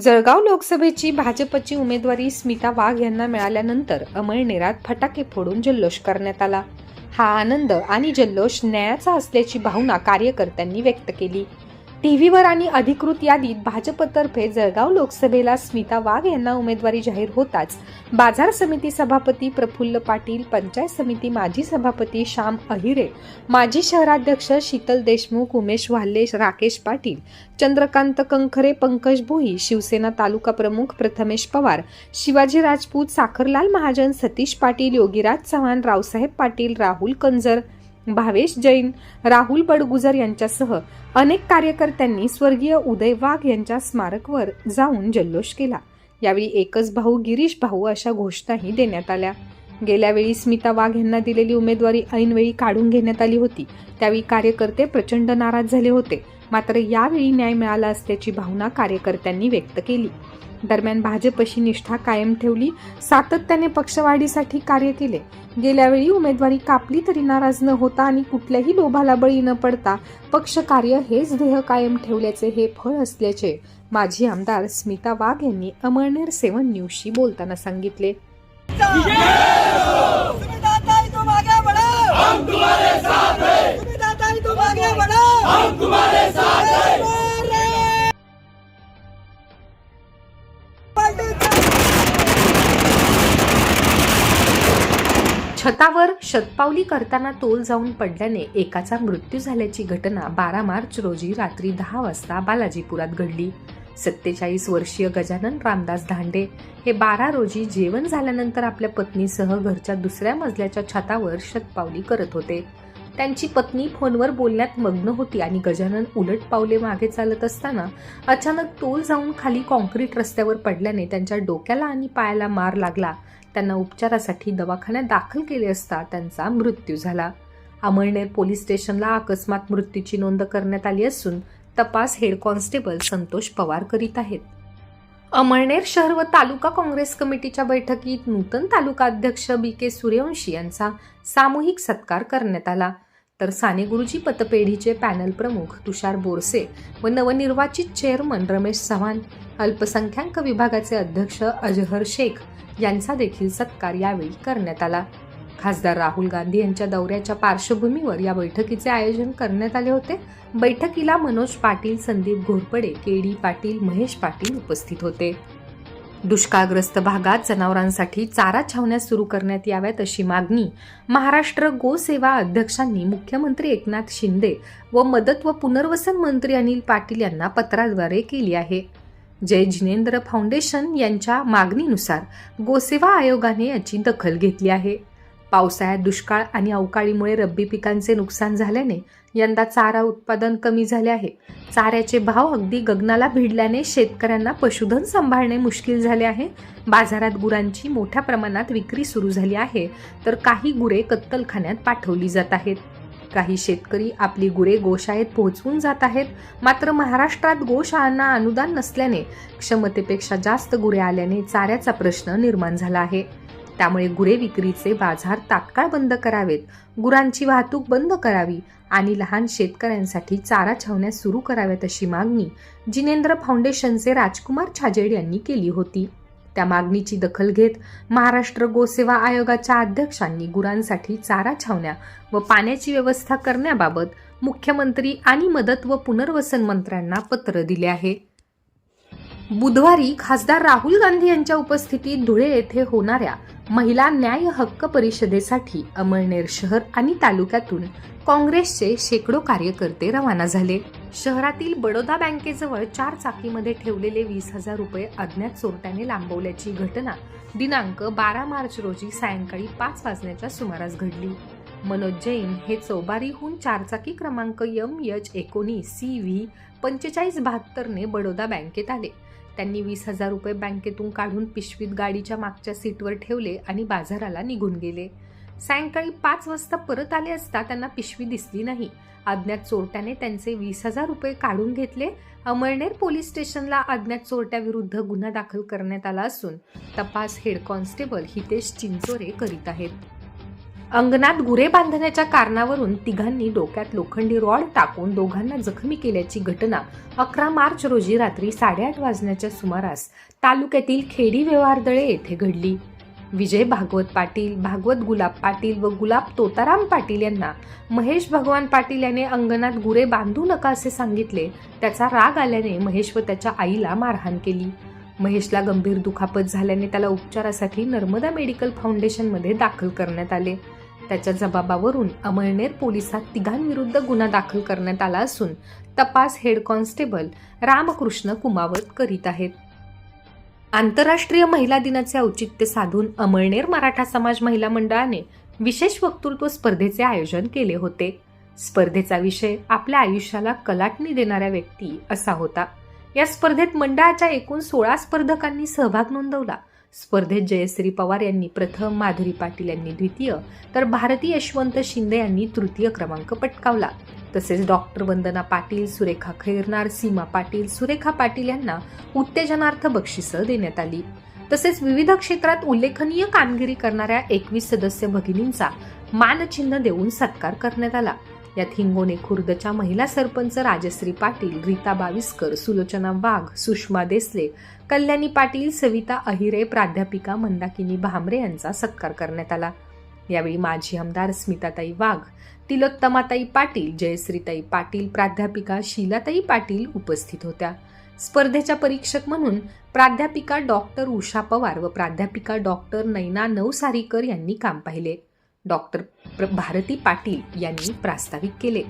जळगाव लोकसभेची भाजपची उमेदवारी स्मिता वाघ यांना मिळाल्यानंतर अमळनेरात फटाके फोडून जल्लोष करण्यात आला. हा आनंद आणि जल्लोष न्यायाचा असल्याची भावना कार्यकर्त्यांनी व्यक्त केली. टी व्हीवर आणि अधिकृत यादीत भाजपतर्फे जळगाव लोकसभेला स्मिता वाघ यांना उमेदवारी जाहीर होताच. बाजार समिती सभापती प्रफुल्ल पाटील पंचायत समिती माजी सभापती श्याम अहिरे माजी शहराध्यक्ष शीतल देशमुख उमेश वाल्ले राकेश पाटील चंद्रकांत कंखरे पंकज भोई शिवसेना तालुका प्रमुख प्रथमेश पवार शिवाजी राजपूत साखरलाल महाजन सतीश पाटील योगीराज चव्हाण रावसाहेब पाटील राहुल कंजर भावेश जैन राहुल बडगुजर यांच्यासह अनेक कार्यकर्त्यांनी स्वर्गीय उदय वाघ यांच्या स्मारकवर जाऊन जल्लोष केला. यावेळी एकच भाऊ गिरीश भाऊ अशा घोषणाही देण्यात आल्या. गेल्या वेळी स्मिता वाघ यांना दिलेली उमेदवारी ऐनवेळी काढून घेण्यात आली होती. त्यावेळी कार्यकर्ते प्रचंड नाराज झाले होते. मात्र यावेळी न्याय मिळाला असल्याची भावना कार्यकर्त्यांनी व्यक्त केली. दरम्यान भाजपशी निष्ठा कायम ठेवली सातत्याने पक्षवाढीसाठी कार्य केले. गेल्या वेळी उमेदवारी कापली तरी नाराज न होता आणि कुठल्याही लोभाला बळी न पडता पक्ष कार्य हेच ध्येय कायम ठेवल्याचे हे फळ असल्याचे माजी आमदार स्मिता वाघ यांनी अमळनेर सेवन न्यूजशी बोलताना सांगितले. हैं। हम तुम्हारे साथ हैं। छतावर शतपावली करताना तोल जाऊन पडल्याने एकाचा मृत्यू झाल्याची घटना बारा मार्च रोजी रात्री दहा वाजता बालाजीपुरात घडली. सत्तेचाळीस वर्षीय गजानन रामदास धांडे हे बारा रोजी जेवण झाल्यानंतर आपल्या पत्नीसह घरच्या दुसऱ्या मजल्याच्या छतावर शतपावली करत होते. त्यांची पत्नी फोनवर बोलण्यात मग्न होती आणि गजानन उलट पावले मागे चालत असताना अचानक तोल जाऊन खाली कॉन्क्रीट रस्त्यावर पडल्याने त्यांच्या डोक्याला आणि पायाला मार लागला. त्यांना उपचारासाठी दवाखान्यात दाखल केले असता त्यांचा मृत्यू झाला. अमळनेर पोलीस स्टेशनला अकस्मात मृत्यूची नोंद करण्यात आली असून तपास हेड कॉन्स्टेबल संतोष पवार करीत आहेत. अमळनेर शहर व तालुका काँग्रेस कमिटीच्या बैठकीत नूतन तालुका अध्यक्ष बी के सूर्यवंशी यांचा सामूहिक सत्कार करण्यात आला. तर साने गुरुजी पतपेढीचे पॅनल प्रमुख तुषार बोरसे व नवनिर्वाचित चेअरमन रमेश चव्हाण अल्पसंख्याक विभागाचे अध्यक्ष अजहर शेख यांचा देखील सत्कार यावेळी करण्यात आला. खासदार राहुल गांधी यांच्या दौऱ्याच्या पार्श्वभूमीवर या बैठकीचे आयोजन करण्यात आले होते. बैठकीला मनोज पाटील संदीप घोरपडे के डी पाटील महेश पाटील उपस्थित होते. दुष्काळग्रस्त भागात जनावरांसाठी चारा छावण्या सुरू करण्यात याव्यात अशी मागणी महाराष्ट्र गोसेवा अध्यक्षांनी मुख्यमंत्री एकनाथ शिंदे व मदत व पुनर्वसन मंत्री अनिल पाटील यांना पत्राद्वारे केली आहे. जय जिनेंद्र फाउंडेशन यांच्या मागणीनुसार गोसेवा आयोगाने याची दखल घेतली आहे. पावसाळ्यात दुष्काळ आणि अवकाळीमुळे रब्बी पिकांचे नुकसान झाल्याने यंदा चारा उत्पादन कमी झाले आहे. चाऱ्याचे भाव अगदी गगनाला भिडल्याने शेतकऱ्यांना पशुधन सांभाळणे मुश्किल झाले आहे. बाजारात गुरांची मोठ्या प्रमाणात विक्री सुरू झाली आहे तर काही गुरे कत्तलखान्यात पाठवली जात आहेत. काही शेतकरी आपली गुरे गोशाळेत पोहोचवून जात आहेत मात्र महाराष्ट्रात गोशाळांना अनुदान नसल्याने क्षमतेपेक्षा जास्त गुरे आल्याने चाऱ्याचा प्रश्न निर्माण झाला आहे. त्यामुळे गुरे विक्रीचे बाजार तात्काळ बंद करावेत. गुरांची वाहतूक बंद करावी आणि लहान शेतकऱ्यांसाठी चारा छावण्या सुरू कराव्यात अशी मागणी जिनेंद्र फाउंडेशनचे राजकुमार छाजेड यांनी केली होती. त्या मागणीची दखल घेत महाराष्ट्र गोसेवा आयोगाच्या अध्यक्षांनी गुरांसाठी चारा छावण्या व पाण्याची व्यवस्था करण्याबाबत मुख्यमंत्री आणि मदत व पुनर्वसन मंत्र्यांना पत्र दिले आहे. बुधवारी खासदार राहुल गांधी यांच्या उपस्थितीत धुळे येथे होणाऱ्या महिला न्याय हक्क परिषदेसाठी अमळनेर शहर आणि तालुक्यातून काँग्रेसचे शेकडो कार्यकर्ते रवाना झाले. शहरातील बडोदा बँकेजवळ चार चाकीमध्ये ठेवलेले वीस हजार रुपये अज्ञात चोरट्याने लांबवल्याची घटना दिनांक बारा मार्च रोजी सायंकाळी पाच वाजण्याच्या सुमारास घडली. मनोज जैन हे चौबारीहून चारचाकी क्रमांक यम यच एकोणीस सी व्ही पंचेचाळीस बहात्तरने बडोदा बँकेत आले. त्यांनी वीस हजार रुपये बँकेतून काढून पिशवीत गाडीच्या मागच्या सीटवर ठेवले आणि बाजाराला निघून गेले. सायंकाळी पाच वाजता परत आले असता त्यांना पिशवी दिसली नाही. अज्ञात चोरट्याने त्यांचे वीस हजार रुपये काढून घेतले. अमळनेर पोलीस स्टेशनला अज्ञात चोरट्याविरुद्ध गुन्हा दाखल करण्यात आला असून तपास हेड कॉन्स्टेबल हितेश चिंचोरे करीत आहेत. अंगणात गुरे बांधण्याच्या कारणावरून तिघांनी डोक्यात लोखंडी रॉड टाकून दोघांना जखमी केल्याची घटना अकरा मार्च रोजी रात्री साडेआठ वाजण्याच्या सुमारास तालुक्यातील खेडी व्यवहारदळे येथे घडली. विजय भागवत पाटील भागवत गुलाब पाटील व गुलाब तोताराम पाटील यांना महेश भगवान पाटील याने अंगणात गुरे बांधू नका असे सांगितले त्याचा राग आल्याने महेश व त्याच्या आईला मारहाण केली. महेशला गंभीर दुखापत झाल्याने त्याला उपचारासाठी नर्मदा मेडिकल फाउंडेशनमध्ये दाखल करण्यात आले. त्याच्या जबाबावरून अमळनेर पोलिसात तिघांविरुद्ध गुन्हा दाखल करण्यात आला असून तपास हेड कॉन्स्टेबल रामकृष्ण कुमावत करीत आहेत. आंतरराष्ट्रीय महिला दिनाचे औचित्य साधून अमळनेर मराठा समाज महिला मंडळाने विशेष वक्तृत्व स्पर्धेचे आयोजन केले होते. स्पर्धेचा विषय आपल्या आयुष्याला कलाटणी देणाऱ्या व्यक्ती असा होता. या स्पर्धेत मंडळाच्या एकूण सोळा स्पर्धकांनी सहभाग नोंदवला. स्पर्धेत जयश्री पवार यांनी प्रथम माधुरी पाटील यांनी द्वितीय तर भारती यशवंत शिंदे यांनी तृतीय क्रमांक पटकावला. तसेच डॉक्टर वंदना पाटील सुरेखा खैरनार सीमा पाटील सुरेखा पाटील यांना उत्तेजनार्थ बक्षिसं देण्यात आली. तसेच विविध क्षेत्रात उल्लेखनीय कामगिरी करणाऱ्या एकवीस सदस्य भगिनींचा मानचिन्ह देऊन सत्कार करण्यात आला. यात हिंगोने खुर्दच्या महिला सरपंच राजश्री पाटील रीता बाविस्कर सुलोचना वाघ सुषमा देसले कल्याणी पाटील सविता अहिरे प्राध्यापिका मंदाकिनी भामरे यांचा सत्कार करण्यात आला. यावेळी माजी आमदार स्मिताताई वाघ तिलोत्तमाताई पाटील जयश्रीताई पाटील प्राध्यापिका शीलाताई पाटील उपस्थित होत्या. स्पर्धेच्या परीक्षक म्हणून प्राध्यापिका डॉक्टर उषा पवार व प्राध्यापिका डॉक्टर नैना नवसारीकर यांनी काम पाहिले. डॉक्टर प्र- भारती पाटील यांनी प्रास्ताविक केले.